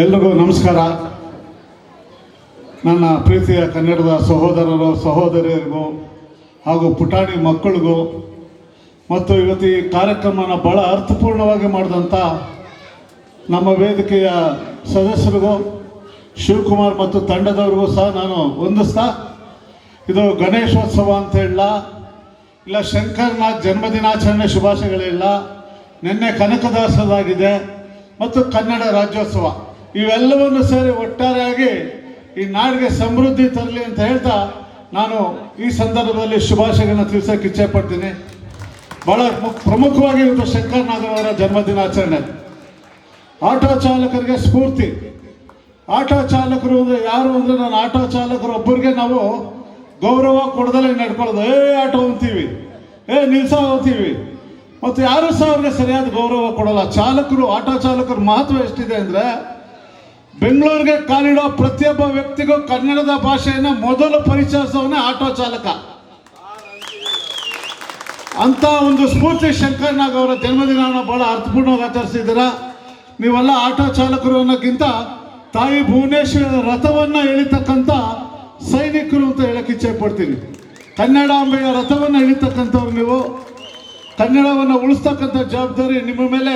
ಎಲ್ರಿಗೂ ನಮಸ್ಕಾರ. ನನ್ನ ಪ್ರೀತಿಯ ಕನ್ನಡದ ಸಹೋದರರು, ಸಹೋದರಿಯರಿಗೂ ಹಾಗೂ ಪುಟಾಣಿ ಮಕ್ಕಳಿಗೂ ಮತ್ತು ಇವತ್ತು ಈ ಕಾರ್ಯಕ್ರಮನ ಭಾಳ ಅರ್ಥಪೂರ್ಣವಾಗಿ ಮಾಡಿದಂಥ ನಮ್ಮ ವೇದಿಕೆಯ ಸದಸ್ಯರಿಗೂ, ಶಿವಕುಮಾರ್ ಮತ್ತು ತಂಡದವ್ರಿಗೂ ಸಹ ನಾನು ಹೊಂದಿಸ್ತಾ ಇದು ಗಣೇಶೋತ್ಸವ ಅಂತ ಹೇಳಲ್ಲ ಇಲ್ಲ ಶಂಕರ್ನಾಥ್ ಜನ್ಮದಿನಾಚರಣೆ ಶುಭಾಶಯಗಳಿಲ್ಲ ನಿನ್ನೆ ಕನಕದಾಸದಾಗಿದೆ ಮತ್ತು ಕನ್ನಡ ರಾಜ್ಯೋತ್ಸವ. ಇವೆಲ್ಲವನ್ನು ಸೇರಿ ಒಟ್ಟಾರೆಯಾಗಿ ಈ ನಾಡಿಗೆ ಸಮೃದ್ಧಿ ತರಲಿ ಅಂತ ಹೇಳ್ತಾ ನಾನು ಈ ಸಂದರ್ಭದಲ್ಲಿ ಶುಭಾಶಯಗಳನ್ನು ತಿಳಿಸೋಕೆ ಇಚ್ಛೆ ಪಡ್ತೀನಿ. ಬಹಳ ಪ್ರಮುಖವಾಗಿ ಇವತ್ತು ಶಂಕರ್ ನಾಗರವರ ಜನ್ಮದಿನಾಚರಣೆ ಆಟೋ ಚಾಲಕರಿಗೆ ಸ್ಫೂರ್ತಿ. ಆಟೋ ಚಾಲಕರು ಅಂದರೆ ಯಾರು ಅಂದರೆ ನಾನು ಆಟೋ ಚಾಲಕರು ಒಬ್ಬರಿಗೆ ನಾವು ಗೌರವ ಕೊಡದಲ್ಲೇ ನಡ್ಕೊಳ್ಳೋದು. ಏ, ಆಟೋ ಅಂತೀವಿ. ಏ, ನಿಲ್ಸ ಅಂತೀವಿ. ಮತ್ತು ಯಾರು ಸಹ ಅವ್ರಿಗೆ ಸರಿಯಾದ ಗೌರವ ಕೊಡಲ್ಲ. ಚಾಲಕರು, ಆಟೋ ಚಾಲಕರ ಮಹತ್ವ ಎಷ್ಟಿದೆ ಅಂದರೆ ಬೆಂಗಳೂರಿಗೆ ಕಾಲಿಡೋ ಪ್ರತಿಯೊಬ್ಬ ವ್ಯಕ್ತಿಗೂ ಕನ್ನಡದ ಭಾಷೆಯನ್ನು ಮೊದಲು ಪರಿಚಯಿಸೋನೆ ಆಟೋ ಚಾಲಕ. ಅಂತ ಒಂದು ಸ್ಫೂರ್ತಿ ಶಂಕರ್ನಾಗ್ ಅವರ ಜನ್ಮದಿನವನ್ನು ಬಹಳ ಅರ್ಥಪೂರ್ಣವಾಗಿ ಆಚರಿಸಿದ್ದೀರಾ? ನೀವೆಲ್ಲ ಆಟೋ ಚಾಲಕರು ಅನ್ನೋಕ್ಕಿಂತ ತಾಯಿ ಭುವನೇಶ್ವರಿ ರಥವನ್ನು ಎಳಿತಕ್ಕಂಥ ಸೈನಿಕರು ಅಂತ ಹೇಳಕ್ಕೆ ಇಚ್ಛೆ ಪಡ್ತೀನಿ. ಕನ್ನಡಾಂಬೆಯ ರಥವನ್ನು ಎಳಿತಕ್ಕಂಥವ್ರು ನೀವು. ಕನ್ನಡವನ್ನು ಉಳಿಸ್ತಕ್ಕಂಥ ಜವಾಬ್ದಾರಿ ನಿಮ್ಮ ಮೇಲೆ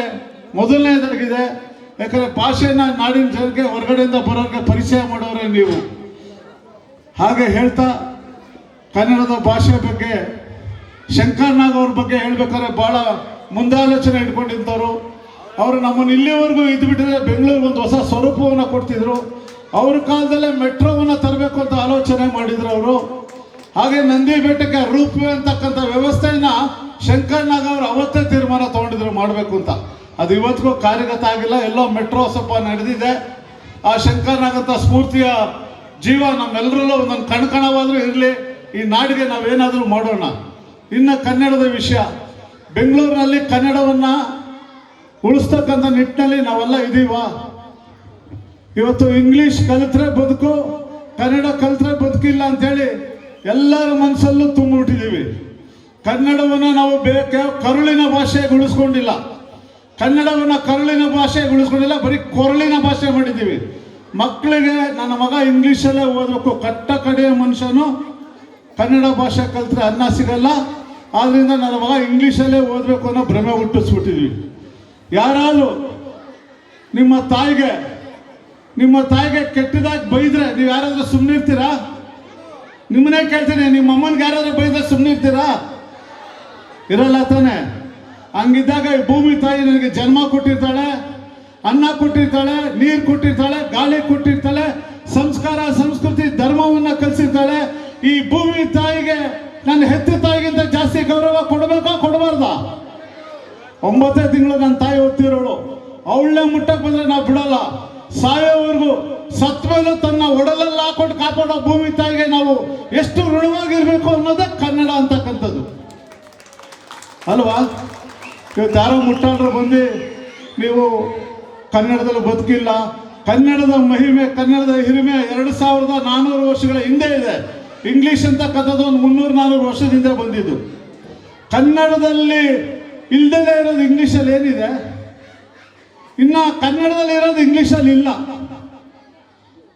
ಮೊದಲನೇದಾಗಿದೆ. ಯಾಕಂದರೆ ಭಾಷೆನ ನಾಡಿನ ಜನಕ್ಕೆ ಹೊರಗಡೆಯಿಂದ ಬರೋರಿಗೆ ಪರಿಚಯ ಮಾಡೋರೆ ನೀವು. ಹಾಗೆ ಹೇಳ್ತಾ ಕನ್ನಡದ ಭಾಷೆ ಬಗ್ಗೆ ಶಂಕರ್ನಾಗ್ ಅವ್ರ ಬಗ್ಗೆ ಹೇಳ್ಬೇಕಾದ್ರೆ ಭಾಳ ಮುಂದಾಲೋಚನೆ ಇಟ್ಕೊಂಡಿದ್ದವರು. ಅವರು ನಮ್ಮನ್ನು ಇಲ್ಲಿವರೆಗೂ ಇದ್ಬಿಟ್ಟಿದ್ರೆ ಬೆಂಗಳೂರಿಗೆ ಒಂದು ಹೊಸ ಸ್ವರೂಪವನ್ನು ಕೊಡ್ತಿದ್ರು. ಅವ್ರ ಕಾಲದಲ್ಲೇ ಮೆಟ್ರೋವನ್ನು ತರಬೇಕು ಅಂತ ಆಲೋಚನೆ ಮಾಡಿದ್ರು ಅವರು. ಹಾಗೆ ನಂದಿ ಬೆಟ್ಟಕ್ಕೆ ರೂಪ್ ಅಂತಕ್ಕಂಥ ವ್ಯವಸ್ಥೆಯನ್ನ ಶಂಕರ್ನಾಗ್ ಅವರು ಅವತ್ತೇ ತೀರ್ಮಾನ ತಗೊಂಡಿದ್ರು ಮಾಡಬೇಕು ಅಂತ. ಅದು ಇವತ್ತಿಗೂ ಕಾರ್ಯಗತ ಆಗಿಲ್ಲ. ಎಲ್ಲೋ ಮೆಟ್ರೋ ಸ್ವಲ್ಪ ನಡೆದಿದೆ. ಆ ಶಂಕರನಾಗಂಥ ಸ್ಫೂರ್ತಿಯ ಜೀವ ನಮ್ಮೆಲ್ಲರಲ್ಲೂ ಒಂದೊಂದು ಕಣ್ಕಣವಾದರೂ ಇರಲಿ. ಈ ನಾಡಿಗೆ ನಾವೇನಾದರೂ ಮಾಡೋಣ. ಇನ್ನು ಕನ್ನಡದ ವಿಷಯ. ಬೆಂಗಳೂರಿನಲ್ಲಿ ಕನ್ನಡವನ್ನು ಉಳಿಸ್ತಕ್ಕಂಥ ನಿಟ್ಟಿನಲ್ಲಿ ನಾವೆಲ್ಲ ಇದೀವ. ಇವತ್ತು ಇಂಗ್ಲಿಷ್ ಕಲಿತ್ರೆ ಬದುಕು, ಕನ್ನಡ ಕಲಿತ್ರೆ ಬದುಕಿಲ್ಲ ಅಂತೇಳಿ ಎಲ್ಲರ ಮನಸ್ಸಲ್ಲೂ ತುಂಬಿಬಿಟ್ಟಿದ್ದೀವಿ. ಕನ್ನಡವನ್ನು ನಾವು ಬೇಕೆ ಕರುಳಿನ ಭಾಷೆಗೆ ಉಳಿಸ್ಕೊಂಡಿಲ್ಲ. ಕನ್ನಡವನ್ನು ಕರುಳಿನ ಭಾಷೆ ಉಳಿಸ್ಕೊಂಡಿಲ್ಲ, ಬರೀ ಕೊರಳಿನ ಭಾಷೆ ಮಾಡಿದ್ದೀವಿ. ಮಕ್ಕಳಿಗೆ, ನನ್ನ ಮಗ ಇಂಗ್ಲೀಷಲ್ಲೇ ಓದಬೇಕು, ಕಟ್ಟ ಕಡೆಯ ಮನುಷ್ಯನು ಕನ್ನಡ ಭಾಷೆ ಕಲಿತ್ರೆ ಅನ್ನ ಸಿಗಲ್ಲ. ಆದ್ದರಿಂದ ನನ್ನ ಮಗ ಇಂಗ್ಲೀಷಲ್ಲೇ ಓದಬೇಕು ಅನ್ನೋ ಭ್ರಮೆ ಹುಟ್ಟಿಸ್ಬಿಟ್ಟಿದ್ವಿ. ಯಾರಾದರೂ ನಿಮ್ಮ ತಾಯಿಗೆ ನಿಮ್ಮ ತಾಯಿಗೆ ಕೆಟ್ಟದಾಗಿ ಬೈದ್ರೆ ನೀವು ಯಾರಾದರೂ ಸುಮ್ಮನೆ ಇರ್ತೀರಾ ನಿಮ್ಮನ್ನೇ ಕೇಳ್ತೀನಿ ನಿಮ್ಮ ಅಮ್ಮನಿಗೆ ಯಾರಾದರೂ ಬೈದ್ರೆ ಸುಮ್ಮನೆ ಇರ್ತೀರಾ ಇರಲ್ಲ ತಾನೆ. ಹಂಗಿದ್ದಾಗ ಭೂಮಿ ತಾಯಿ ನನಗೆ ಜನ್ಮ ಕೊಟ್ಟಿರ್ತಾಳೆ, ಅನ್ನ ಕೊಟ್ಟಿರ್ತಾಳೆ, ನೀರು ಕೊಟ್ಟಿರ್ತಾಳೆ, ಗಾಳಿ ಕೊಟ್ಟಿರ್ತಾಳೆ, ಸಂಸ್ಕಾರ, ಸಂಸ್ಕೃತಿ, ಧರ್ಮವನ್ನ ಕಲಿಸಿರ್ತಾಳೆ. ಈ ಭೂಮಿ ತಾಯಿಗೆ ನನ್ನ ಹೆತ್ತ ತಾಯಿಗಿಂತ ಜಾಸ್ತಿ ಗೌರವ ಕೊಡಬೇಕಾ, ಕೊಡಬಾರ್ದ? ಒಂಬತ್ತೇ ತಿಂಗಳು ನನ್ನ ತಾಯಿ ಓದ್ತಿರೋಳು ಅವಳನ್ನೇ ಮುಟ್ಟಕ್ಕೆ ಬಂದ್ರೆ ನಾವು ಬಿಡಲ್ಲ. ಸಾಯೋವರೆಗೂ ಸತ್ ತನ್ನ ಒಡಲಲ್ಲಿ ಹಾಕೊಂಡು ಕಾಪಾಡೋ ಭೂಮಿ ತಾಯಿಗೆ ನಾವು ಎಷ್ಟು ಋಣವಾಗಿರ್ಬೇಕು ಅನ್ನೋದೇ ಕನ್ನಡ ಅಂತಕ್ಕಂಥದ್ದು. ಅಲ್ವಾ? ಇವತ್ತು ಯಾರೋ ಮುಟ್ಟಾಡ್ರು ಬಂದು ನೀವು ಕನ್ನಡದಲ್ಲಿ ಬದುಕಿಲ್ಲ. ಕನ್ನಡದ ಮಹಿಮೆ, ಕನ್ನಡದ ಹಿರಿಮೆ ಎರಡು ಸಾವಿರದ ನಾನ್ನೂರು ವರ್ಷಗಳ ಹಿಂದೆ ಇದೆ. ಇಂಗ್ಲಿಷ್ ಕಥದ ಒಂದು ಮುನ್ನೂರು ನಾನ್ನೂರು ವರ್ಷದಿಂದ ಬಂದಿದ್ದು. ಕನ್ನಡದಲ್ಲಿ ಇಲ್ದಲೇ ಇರೋದು ಇಂಗ್ಲೀಷಲ್ಲಿ ಏನಿದೆ? ಇನ್ನು ಕನ್ನಡದಲ್ಲಿ ಇರೋದು ಇಂಗ್ಲೀಷಲ್ಲಿ ಇಲ್ಲ.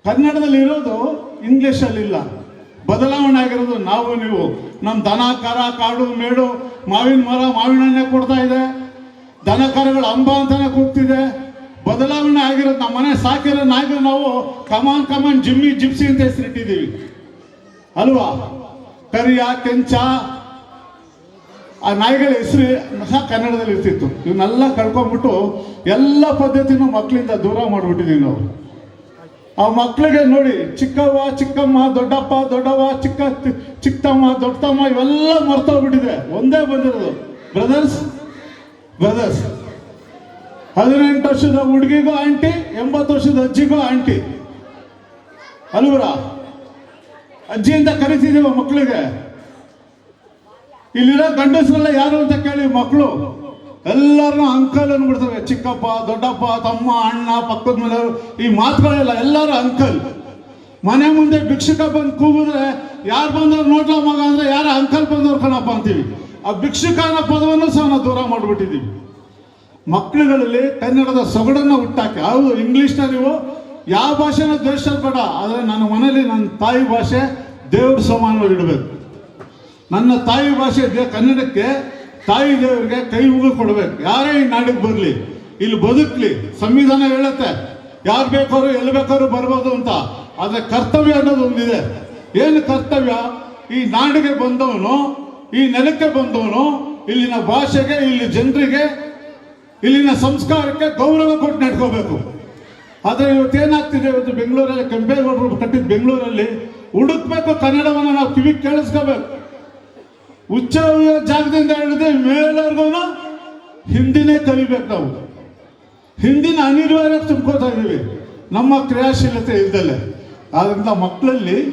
ಕನ್ನಡದಲ್ಲಿ ಇರೋದು ಇಂಗ್ಲೀಷಲ್ಲಿ ಇಲ್ಲ. ಬದಲಾವಣೆ ಆಗಿರೋದು ನಾವು, ನೀವು. ನಮ್ಮ ದನ, ಕರ, ಕಾಡು, ಮೇಡು, ಮಾವಿನ ಮರ ಮಾವಿನ ಹಣ್ಣೆ ಕೊಡ್ತಾ ಇದೆ. ದನ, ಕರಗಳು ಅಂಬ ಅಂತಾನೆ ಕೂಗ್ತಿದೆ ಬದಲಾವಣೆ ಆಗಿರೋದು ನಮ್ಮ ಮನೆ ಸಾಕಿರೋ ನಾಯಿಗಳು ನಾವು ಕಮಾನ್ ಕಮಾನ್ ಜಿಮ್ಮಿ, ಜಿಪ್ಸಿ ಅಂತ ಹೆಸರಿಟ್ಟಿದ್ದೀವಿ. ಅಲ್ವಾ? ಕರಿಯ, ಕೆಂಚ, ಆ ನಾಯಿಗಳ ಹೆಸರು ಸಹ ಕನ್ನಡದಲ್ಲಿ ಇರ್ತಿತ್ತು. ಇವನ್ನೆಲ್ಲ ಕಳ್ಕೊಂಡ್ಬಿಟ್ಟು ಎಲ್ಲ ಪದ್ಧತಿನೂ ಮಕ್ಕಳಿಂದ ದೂರ ಮಾಡಿಬಿಟ್ಟಿದ್ದೀವಿ ನಾವು. ಆ ಮಕ್ಕಳಿಗೆ ನೋಡಿ, ಚಿಕ್ಕವ್ವ, ಚಿಕ್ಕಮ್ಮ, ದೊಡ್ಡಪ್ಪ, ದೊಡ್ಡವ್ವ, ಚಿಕ್ಕ ಚಿಕ್ಕಮ್ಮ ದೊಡ್ಡಮ್ಮ ಇವೆಲ್ಲ ಮರ್ತೋಗ್ಬಿಟ್ಟಿದೆ. ಒಂದೇ ಬಂದಿರೋದು. ಬ್ರದರ್ಸ್ ಬ್ರದರ್ಸ್ ಹದಿನೆಂಟು ವರ್ಷದ ಹುಡುಗಿಗೂ ಆಂಟಿ, ಎಂಬತ್ತು ವರ್ಷದ ಅಜ್ಜಿಗೂ ಆಂಟಿ. ಅಲ್ವರ? ಅಜ್ಜಿ ಅಂತ ಕರಿತಿದೀವ ಮಕ್ಕಳಿಗೆ ಇಲ್ಲಿರೋ ಗಂಡಸರೆಲ್ಲ ಯಾರು ಅಂತ ಕೇಳಿ ಮಕ್ಕಳು ಎಲ್ಲರನ್ನೂ ಅಂಕಲ್ ಬಿಡ್ತಾರೆ ಚಿಕ್ಕಪ್ಪ, ದೊಡ್ಡಪ್ಪ, ತಮ್ಮ, ಅಣ್ಣ, ಪಕ್ಕದ ಮನೆಯವರು. ಈ ಮಾತುಗಳೆಲ್ಲ ಎಲ್ಲರೂ ಅಂಕಲ್. ಮನೆ ಮುಂದೆ ಭಿಕ್ಷುಕ ಬಂದು ಕೂಗಿದ್ರೆ ಯಾರು ಬಂದವ್ರು ನೋಡ್ಲ ಮಗ ಅಂದ್ರೆ ಯಾರ ಅಂಕಲ್ ಬಂದವ್ರು ಕಣಪ್ಪ ಅಂತೀವಿ. ಆ ಭಿಕ್ಷುಕ ಅನ್ನೋ ಪದವನ್ನು ಸಹ ನಾವು ದೂರ ಮಾಡಿಬಿಟ್ಟಿದ್ದೀವಿ. ಮಕ್ಕಳುಗಳಲ್ಲಿ ಕನ್ನಡದ ಸೊಗಡನ್ನು ಹುಟ್ಟಾಕಿ. ಹೌದು, ಇಂಗ್ಲೀಷ್ನ ನೀವು. ಯಾವ ಭಾಷೆನ ದ್ವೇಷಿಸೋದು ಬೇಡ. ಆದರೆ ನನ್ನ ಮನೇಲಿ ನನ್ನ ತಾಯಿ ಭಾಷೆ ದೇವ್ರ ಸಮಾನವಾಗಿ ಇಡಬೇಕು. ನನ್ನ ತಾಯಿ ಭಾಷೆ ಕನ್ನಡಕ್ಕೆ ತಾಯಿ ದೇವರಿಗೆ ಕೈ ಮುಗಿ ಕೊಡಬೇಕು. ಯಾರೇ ಈ ನಾಡಿಗೆ ಬರಲಿ, ಇಲ್ಲಿ ಬದುಕಲಿ, ಸಂವಿಧಾನ ಹೇಳುತ್ತೆ. ಯಾರು ಬೇಕಾದ್ರು, ಎಲ್ಲಿ ಬೇಕಾದ್ರು ಬರ್ಬೋದು ಅಂತ. ಆದರೆ ಕರ್ತವ್ಯ ಅನ್ನೋದು ಒಂದಿದೆ. ಏನು ಕರ್ತವ್ಯ? ಈ ನಾಡಿಗೆ ಬಂದವನು, ಈ ನೆಲಕ್ಕೆ ಬಂದವನು, ಇಲ್ಲಿನ ಭಾಷೆಗೆ, ಇಲ್ಲಿ ಜನರಿಗೆ, ಇಲ್ಲಿನ ಸಂಸ್ಕಾರಕ್ಕೆ ಗೌರವ ಕೊಟ್ಟು ನಡ್ಕೋಬೇಕು. ಆದರೆ ಇವತ್ತು ಏನಾಗ್ತಿದೆ ಇವತ್ತು ಬೆಂಗಳೂರಲ್ಲಿ, ಕೆಂಪೇಗೌಡರು ಕಟ್ಟಿದ ಬೆಂಗಳೂರಲ್ಲಿ, ಹುಡುಕ್ಬೇಕು ಕನ್ನಡವನ್ನು ನಾವು ಕಿವಿ ಕೇಳಿಸ್ಕೋಬೇಕು. ಉಚ್ಚ ಜಾಗದಿಂದ ಹೇಳಿದ್ರೆ ಮೇಲರ್ಗೂ ಹಿಂದಿನೇ ಕಲಿಬೇಕು ನಾವು. ಹಿಂದಿನ ಅನಿವಾರ್ಯ ತುಂಬ್ಕೋತಾ ಇದ್ದೀವಿ. ನಮ್ಮ ಕ್ರಿಯಾಶೀಲತೆ ಇಲ್ದಲ್ಲೇ. ಆದ್ದರಿಂದ ಮಕ್ಕಳಲ್ಲಿ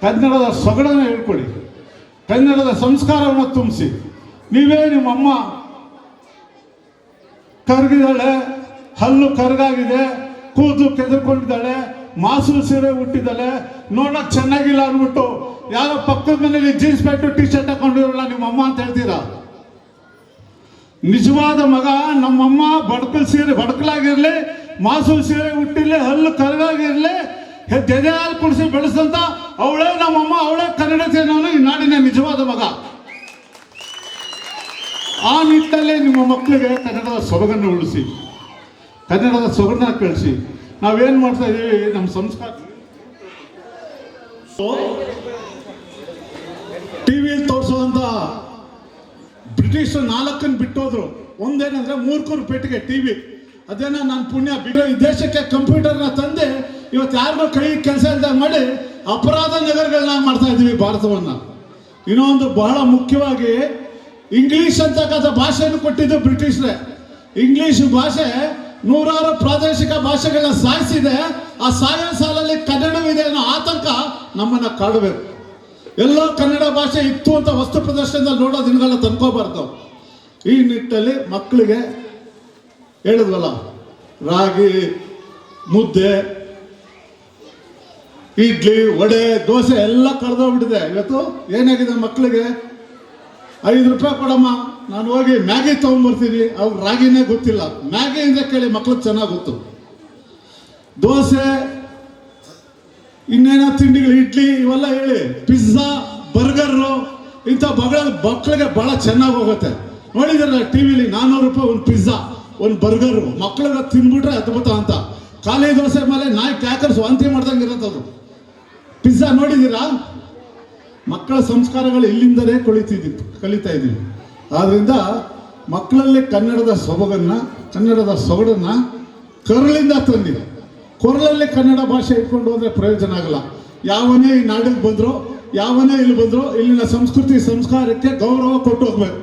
ಕನ್ನಡದ ಸೊಗಡನ್ನು ಹೇಳ್ಕೊಡಿ. ಕನ್ನಡದ ಸಂಸ್ಕಾರವನ್ನು ತುಂಬಿಸಿ. ನೀವೇ ನಿಮ್ಮಮ್ಮ ಕರಗಿದ್ದಾಳೆ ಹಲ್ಲು ಕರಗಾಗಿದೆ ಕೂದಲು ಕೆದರ್ಕೊಂಡಿದ್ದಾಳೆ ಮಾಸು ಸೀರೆ ಹುಟ್ಟಿದ್ದಾಳೆ ನೋಡೋಕೆ ಚೆನ್ನಾಗಿಲ್ಲ ಅಂದ್ಬಿಟ್ಟು ಯಾರೋ ಪಕ್ಕದ ಜೀನ್ಸ್ ಪ್ಯಾಂಟು ಟಿ ಶರ್ಟ್ ಹಾಕೊಂಡಿರಲ್ಲ ನಿಮ್ಮ ಅಮ್ಮ ಅಂತ ಹೇಳ್ತೀರಾ? ನಿಜವಾದ ಮಗ, ನಮ್ಮಮ್ಮ ಬಡಕಲ್ ಸೀರೆ, ಬಡಕಲಾಗಿರಲಿ ಮಾಸೂರು ಸೀರೆ ಹುಟ್ಟಿರ್ಲಿ ಹಲ್ಲು ಕರಗಾಗಿರ್ಲಿ ಜದೆ ಹಾಲು ಕುಡಿಸಿ ಬೆಳೆಸಂತ ಅವಳೇ ನಮ್ಮಮ್ಮ, ಅವಳೇ ಕನ್ನಡತೆ ನಾನು ಈ ನಾಡಿನ ನಿಜವಾದ ಮಗ. ಆ ನಿಟ್ಟಲ್ಲೇ ನಿಮ್ಮ ಮಕ್ಕಳಿಗೆ ಕನ್ನಡದ ಸೊಬಗನ್ನು ಉಳಿಸಿ, ಕನ್ನಡದ ಸೊಗಡನ್ನ ಕಳಿಸಿ ನಾವೇನು ಮಾಡ್ತಾ ಇದ್ದೀವಿ ನಮ್ಮ ಸಂಸ್ಕಾರ ತೋರಿಸುವಂಥ ಬ್ರಿಟಿಷರು ನಾಲ್ಕನ್ನು ಬಿಟ್ಟೋದ್ರು. ಒಂದೇನಂದ್ರೆ ಮೂರ್ಕೂರು ಪೇಟೆಗೆ ಟಿವಿ. ಅದೇನೋ ನನ್ನ ಪುಣ್ಯ. ಬಿಡೋ, ಈ ದೇಶಕ್ಕೆ ಕಂಪ್ಯೂಟರ್ನ ತಂದೆ ಇವತ್ತು ಯಾರಿಗೂ ಕೈ ಕೆಲಸ ಇಲ್ದಾಗ ಮಾಡಿ ಅಪರಾಧ ನಗರಗಳನ್ನ ಮಾಡ್ತಾ ಇದ್ದೀವಿ ಭಾರತವನ್ನು. ಇನ್ನೊಂದು ಬಹಳ ಮುಖ್ಯವಾಗಿ ಇಂಗ್ಲಿಷ್ ಅಂತಕ್ಕಂಥ ಭಾಷೆಯನ್ನು ಕೊಟ್ಟಿದ್ದು ಬ್ರಿಟಿಷರೇ. ಇಂಗ್ಲಿಷ್ ಭಾಷೆ ನೂರಾರು ಪ್ರಾದೇಶಿಕ ಭಾಷೆಗಳನ್ನ ಸಾಯಿಸಿದೆ. ಆ ಸಾಯೋ ಸಾಲಲ್ಲಿ ಕನ್ನಡವಿದೆ ಅನ್ನೋ ಆತಂಕ ನಮ್ಮನ್ನ ಕಾಡಬೇಕು ಎಲ್ಲೋ ಕನ್ನಡ ಭಾಷೆ ಇತ್ತು ಅಂತ ವಸ್ತು ಪ್ರದರ್ಶನದಲ್ಲಿ ನೋಡೋ ದಿನಗಳನ್ನ ತಂದ್ಕೋಬಾರ್ದು. ಈ ನಿಟ್ಟಲ್ಲಿ ಮಕ್ಕಳಿಗೆ ಹೇಳಿದ್ವಲ್ಲ, ರಾಗಿ, ಮುದ್ದೆ, ಇಡ್ಲಿ, ವಡೆ, ದೋಸೆ ಎಲ್ಲ ಕಳೆದೋಗ್ಬಿಟ್ಟಿದೆ ಇವತ್ತು ಏನಾಗಿದೆ ಮಕ್ಕಳಿಗೆ? ಐದು ರೂಪಾಯಿ ಕೊಡಮ್ಮ, ನಾನು ಹೋಗಿ ಮ್ಯಾಗಿ ತೊಗೊಂಬರ್ತೀನಿ ಅವ್ರು ರಾಗಿನೇ ಗೊತ್ತಿಲ್ಲ. ಮ್ಯಾಗಿ ಅಂದರೆ ಕೇಳಿ ಮಕ್ಳಿಗೆ ಚೆನ್ನಾಗಿ ಗೊತ್ತು. ದೋಸೆ ಇನ್ನೇನೋ ತಿಂಡಿಗಳು, ಇಡ್ಲಿ, ಇವೆಲ್ಲ ಹೇಳಿ. ಪಿಜ್ಜಾ ಬರ್ಗರು ಇಂಥ ಬಗಳ ಮಕ್ಕಳಿಗೆ ಭಾಳ ಚೆನ್ನಾಗಿ ಹೋಗುತ್ತೆ. ನೋಡಿದ್ರಲ್ಲ ಟಿ ವಿಲಿ ನಾನ್ನೂರು ರೂಪಾಯಿ ಒಂದು ಪಿಜ್ಜಾ ಒಂದು ಬರ್ಗರು ಮಕ್ಕಳಿಗೆ ತಿಂದ್ಬಿಟ್ರೆ ಅದ್ಭುತ ಅಂತ. ಖಾಲಿ ದೋಸೆ ಮೇಲೆ ನಾಯಿ ಕ್ಯಾಕರ್ಸ್ ವಾಂತಿ ಮಾಡ್ದಂಗೆ ಅದು. ಪಿಜ್ಜಾ ನೋಡಿದ್ದೀರಾ? ಮಕ್ಕಳ ಸಂಸ್ಕಾರಗಳು ಇಲ್ಲಿಂದಲೇ ಕಲಿತಿದ್ದಿತ್ತು ಕಲಿತಾ ಇದ್ದೀವಿ. ಆದ್ರಿಂದ ಮಕ್ಕಳಲ್ಲಿ ಕನ್ನಡದ ಸೊಬಗನ್ನ, ಕನ್ನಡದ ಸೊಗಡನ್ನು ಕರುಳಿಂದ ತಂದಿದೆ. ಕೊರಳಲ್ಲಿ ಕನ್ನಡ ಭಾಷೆ ಇಟ್ಕೊಂಡು ಹೋದ್ರೆ ಪ್ರಯೋಜನ ಆಗಲ್ಲ. ಯಾವನೇ ಈ ನಾಡಿಗೆ ಬಂದ್ರು, ಯಾವನೇ ಇಲ್ಲಿ ಬಂದ್ರು, ಇಲ್ಲಿನ ಸಂಸ್ಕೃತಿ, ಸಂಸ್ಕಾರಕ್ಕೆ ಗೌರವ ಕೊಟ್ಟು ಹೋಗ್ಬೇಕು.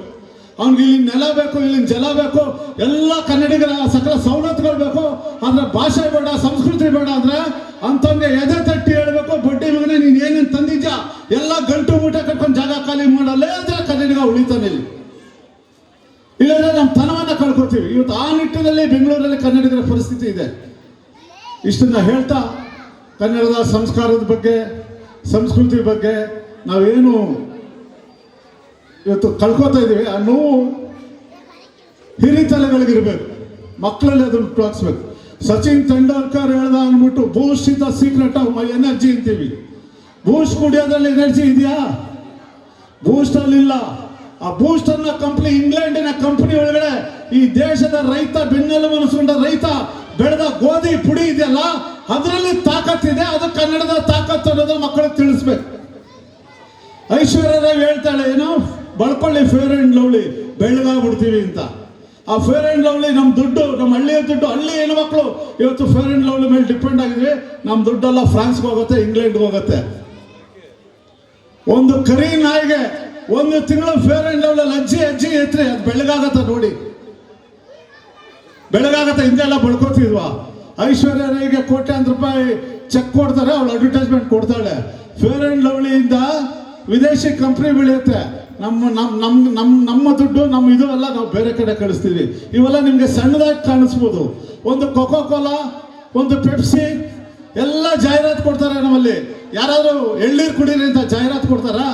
ಅವ್ನಿಗೆ ಇಲ್ಲಿ ನೆಲ ಬೇಕು, ಇಲ್ಲಿನ ಜಲ ಬೇಕು, ಎಲ್ಲ ಕನ್ನಡಿಗರ ಸಕಲ ಸವಲತ್ತುಗಳು ಬೇಕು. ಆದರೆ ಭಾಷೆ ಬೇಡ, ಸಂಸ್ಕೃತಿ ಬೇಡ ಅಂದರೆ ಅಂತವ್ನಿಗೆ ಎದೆ ತಟ್ಟಿ ಹೇಳ್ಬೇಕು, ಬಡ್ಡಿ ಮಗನೇ, ನೀನು ಏನೇನು ತಂದಿದ್ಯಾ? ಎಲ್ಲ ಗಂಟು ಮೂಟ ಕಟ್ಕೊಂಡು ಜಾಗ ಖಾಲಿ ಮಾಡಲ್ಲೇ ಅಂದರೆ ಕನ್ನಡಿಗ ಉಳಿತಾನೆ ಇಲ್ಲಿ. ಇಲ್ಲದ್ರೆ ನಮ್ಮ ತನವನ್ನು ಕಳ್ಕೊತೀವಿ. ಇವತ್ತು ಆ ನಿಟ್ಟಿನಲ್ಲಿ ಬೆಂಗಳೂರಲ್ಲಿ ಕನ್ನಡಿಗರ ಪರಿಸ್ಥಿತಿ ಇದೆ. ಇಷ್ಟನ್ನ ಹೇಳ್ತಾ ಕನ್ನಡದ ಸಂಸ್ಕಾರದ ಬಗ್ಗೆ, ಸಂಸ್ಕೃತಿ ಬಗ್ಗೆ ನಾವೇನು ಇವತ್ತು ಕಳ್ಕೊತಾ ಇದ್ದೀವಿ. ಆ ನೋವು ಹಿರಿತಲೆಗಳಿಗಿರ್ಬೇಕು ಮಕ್ಕಳಲ್ಲಿ ಅದನ್ನು ಟಾಕ್ಸ್ಬೇಕು ಸಚಿನ್ ತೆಂಡೂಲ್ಕರ್ ಹೇಳ್ದ ಅಂದ್ಬಿಟ್ಟು Boost is the secret of my energy ಅಂತೀವಿ. ಬೂಸ್ಟ್ ಕುಡಿಯೋದ್ರಲ್ಲಿ ಎನರ್ಜಿ ಇದೆಯಾ? ಬೂಸ್ಟ್ ಅಲ್ಲಿ ಇಲ್ಲ. ಆ ಬೂಸ್ಟ್ ಅನ್ನೋ ಕಂಪನಿ ಇಂಗ್ಲೆಂಡಿನ ಕಂಪ್ನಿ ಒಳಗಡೆ ಈ ದೇಶದ ರೈತ ಬೆನ್ನೆಲುಬು ರೈತ ಬೆಳೆದ ಗೋಧಿ ಪುಡಿ ಇದೆಯಲ್ಲ, ಅದರಲ್ಲಿ ತಾಕತ್ತಿದೆ ಅದು ಕನ್ನಡದ ತಾಕತ್ತು ಅನ್ನೋದು ಮಕ್ಕಳಿಗೆ ತಿಳಿಸ್ಬೇಕು. ಐಶ್ವರ್ಯ ರಾವ್ ಹೇಳ್ತಾಳೆ, ಏನು? ಬಳ್ಕೊಳ್ಳಿ ಫೇರ್ ಅಂಡ್ ಲವ್ಲಿ ಬೆಳಗಾಗ್ಬಿಡ್ತೀವಿ ಅಂತ. ಆ ಫೇರ್ ಅಂಡ್ ಲವ್ಲಿ ನಮ್ಮ ದುಡ್ಡು ನಮ್ಮ ಹಳ್ಳಿಯ ದುಡ್ಡು, ಹಳ್ಳಿ ಮಕ್ಕಳು ಇವತ್ತು ಫೇರ್ ಅಂಡ್ ಲವ್ಲಿ ಮೇಲೆ ಡಿಪೆಂಡ್ ಆಗಿದ್ವಿ. ನಮ್ಮ ದುಡ್ಡೆಲ್ಲ ಫ್ರಾನ್ಸ್ಗೆ ಹೋಗುತ್ತೆ, ಇಂಗ್ಲೆಂಡ್ಗೆ ಹೋಗುತ್ತೆ. ಒಂದು ಕರಿ ನಾಯಿಗೆ ಒಂದು ತಿಂಗಳು ಫೇರ್ ಅಂಡ್ ಲವ್ಲಿ ಅಜ್ಜಿ ಅಜ್ಜಿ ಎತ್ರಿ ಅದು ಬೆಳಗಾಗತ್ತೆ ನೋಡಿ. ಬೆಳಗಾಗತ್ತೆ ಹಿಂದೆಲ್ಲ ಬಳ್ಕೋತಿದ್ವಾ? ಐಶ್ವರ್ಯ ರೈಗೆ ಕೋಟ್ಯಾಂತರ ರೂಪಾಯಿ ಚೆಕ್ ಕೊಡ್ತಾರೆ, ಅವಳು ಅಡ್ವರ್ಟೈಸ್ಮೆಂಟ್ ಕೊಡ್ತಾಳೆ. ಫೇರ್ ಆ್ಯಂಡ್ ಲವ್ಲಿಯಿಂದ ವಿದೇಶಿ ಕಂಪ್ನಿ ಬೆಳೆಯುತ್ತೆ. ನಮ್ಮ ನಮ್ಮ ನಮ್ಮ ನಮ್ಮ ನಮ್ಮ ದುಡ್ಡು, ನಮ್ಮ ಇದು ಎಲ್ಲ ನಾವು ಬೇರೆ ಕಡೆ ಕಳಿಸ್ತೀವಿ. ಇವೆಲ್ಲ ನಿಮಗೆ ಸಣ್ಣದಾಗಿ ಕಾಣಿಸ್ಬೋದು. ಒಂದು ಕೊಕೋ ಕೋಲಾ ಒಂದು ಪೆಪ್ಸಿ ಎಲ್ಲ ಜಾಹೀರಾತು ಕೊಡ್ತಾರೆ ನಮ್ಮಲ್ಲಿ. ಯಾರಾದರೂ ಎಳ್ನೀರು ಕುಡೀರಿ ಅಂತ ಜಾಹೀರಾತು ಕೊಡ್ತಾರಾ?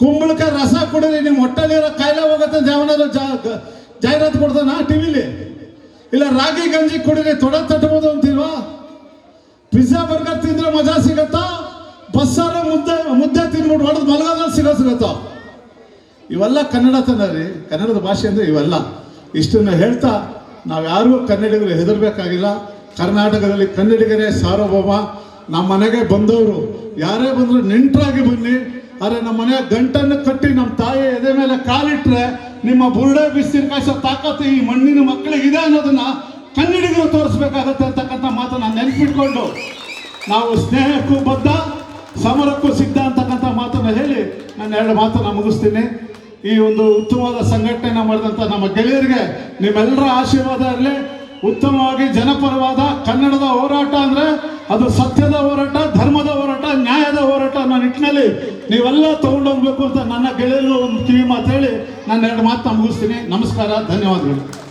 ಕುಂಬಳಕಾಯಿ ರಸ ಕುಡೀರಿ ನಿಮ್ಮ ಹೊಟ್ಟೆಲಿರೋ ಕಾಯಿಲೆ ಹೋಗುತ್ತೆ ಯಾವನಾದ್ರು ಜಾ ಜಾಹೀರಾತು ಕೊಡ್ತಾನ ಟಿವಿಲಿ? ಇಲ್ಲ ರಾಗಿ ಗಂಜಿ ಕುಡಿದ್ರೆ ತೊಡ ತಟ್ಟಬಹುದು ಅಂತೀಲ್ವಾ? ಪಿಜ್ಜಾ, ಬರ್ಗರ್ ತಿಂದ್ರೆ ಮಜಾ ಸಿಗತ್ತಾ? ಬಸ್ಸಾರ ಮುದ್ದೆ ಮುದ್ದೆ ತಿನ್ಬಿಟ್ಟು ಹೊಡೆದು ಮಲಗೋದ್ರಲ್ಲಿ ಸಿಗೋ ಸಿಗತ್ತೋ? ಇವೆಲ್ಲ ಕನ್ನಡ ರೀ ಕನ್ನಡದ ಭಾಷೆ ಅಂದರೆ ಇವೆಲ್ಲ. ಇಷ್ಟನ್ನ ಹೇಳ್ತಾ ನಾವು ಯಾರಿಗೂ ಕನ್ನಡಿಗರು ಹೆದರ್ಬೇಕಾಗಿಲ್ಲ. ಕರ್ನಾಟಕದಲ್ಲಿ ಕನ್ನಡಿಗರೇ ಸಾರ್ವಭೌಮ. ನಮ್ಮ ಮನೆಗೆ ಬಂದವರು ಯಾರೇ ಬಂದರೂ ನೆಂಟರಾಗಿ ಬನ್ನಿ. ಆದರೆ ನಮ್ಮ ಮನೆಯ ಗಂಟನ್ನು ಕಟ್ಟಿ ನಮ್ಮ ತಾಯಿ ಎದೆ ಮೇಲೆ ಕಾಲಿಟ್ರೆ ನಿಮ್ಮ ಬುರುಡೆ ಬಿಸಿರು ಕಾಯಿಸೋ ತಾಕತ್ತು ಈ ಮಣ್ಣಿನ ಮಕ್ಕಳಿಗೆ ಇದೆ ಅನ್ನೋದನ್ನ ಕನ್ನಡಿಗರು ತೋರಿಸ್ಬೇಕಾಗತ್ತೆ ಅಂತಕ್ಕಂಥ ಮಾತನ್ನ ನೆನಪಿಟ್ಕೊಂಡು ನಾವು ಸ್ನೇಹಕ್ಕೂ ಬದ್ಧ, ಸಮರಕ್ಕೂ ಸಿದ್ಧ ಅಂತಕ್ಕಂಥ ಮಾತನ್ನ ಹೇಳಿ ನಾನು ಎರಡು ಮಾತನ್ನ ಮುಗಿಸ್ತೀನಿ. ಈ ಒಂದು ಉತ್ತಮವಾದ ಸಂಘಟನೆ ಮಾಡಿದಂಥ ನಮ್ಮ ಗೆಳೆಯರಿಗೆ ನಿಮ್ಮೆಲ್ಲರ ಆಶೀರ್ವಾದ ಇರಲಿ. ಉತ್ತಮವಾಗಿ ಜನಪರವಾದ ಕನ್ನಡದ ಹೋರಾಟ ಅಂದ್ರೆ ಅದು ಸತ್ಯದ ಹೋರಾಟ, ಧರ್ಮದ ಹೋರಾಟ, ನ್ಯಾಯದ ಹೋರಾಟ ಅನ್ನೋ ನಿಟ್ಟಿನಲ್ಲಿ ನೀವೆಲ್ಲ ತಗೊಂಡೋಗ್ಬೇಕು ಅಂತ ನನ್ನ ಗೆಳೆಯರು ಒಂದು ಕಿವಿ ಮಾತು ಹೇಳಿ ನಾನು ಎರಡು ಮಾತನ್ನ ಮುಗಿಸ್ತೀನಿ. ನಮಸ್ಕಾರ ಧನ್ಯವಾದಗಳು.